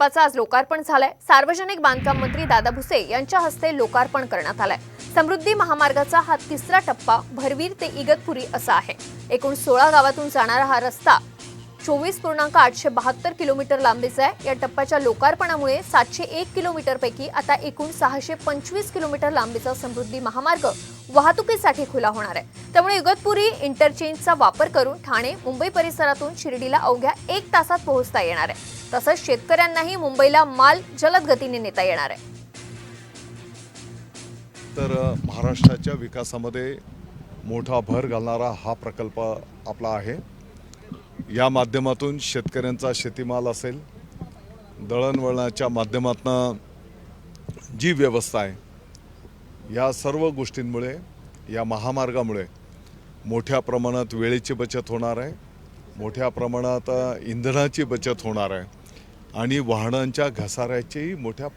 टप्पाचा आज लोकार्पण झालंय. सार्वजनिक बांधकाम मंत्री दादा भुसे यांच्या हस्ते लोकार्पण करण्यात आलंय. समृद्धी महामार्गाचा हा तिसरा टप्पा भरवीर ते इगतपुरी असा आहे. एकूण सोळा गावातून जाणारा हा रस्ता चोवीस पूर्णांक आठशे बहात्तर किलोमीटर लांबीचा आहे. या टप्प्याच्या लोकार्पणामुळे सातशे एक किलोमीटर पैकी आता एकूण सहाशे पंचवीस किलोमीटर लांबीचा समृद्धी महामार्ग वाहतुकीसाठी खुला होणार आहे. त्यामुळे इगतपुरी इंटरचेंजचा वापर करून ठाणे मुंबई परिसरातून शिर्डीला अवघ्या एक तासात पोहोचता येणार आहे. तसंच शेतकऱ्यांनाही मुंबईला माल जलद गतीने नेता येणार आहे. तर महाराष्ट्राच्या विकासामध्ये मोठा भर घालणारा हा प्रकल्प आपला आहे. या माध्यमातून शेतकऱ्यांचा शेतीमाल असेल दळणवळणाच्या माध्यमातून जी व्यवस्था आहे या सर्व गोष्टींमुळे या महामार्गामुळे मोठ्या प्रमाणात वेळेची बचत होणार आहे. मोठ्या प्रमाणात इंधनाची बचत होणार आहे. आणि वाहनांच्या घसाऱ्याचीही मोठ्या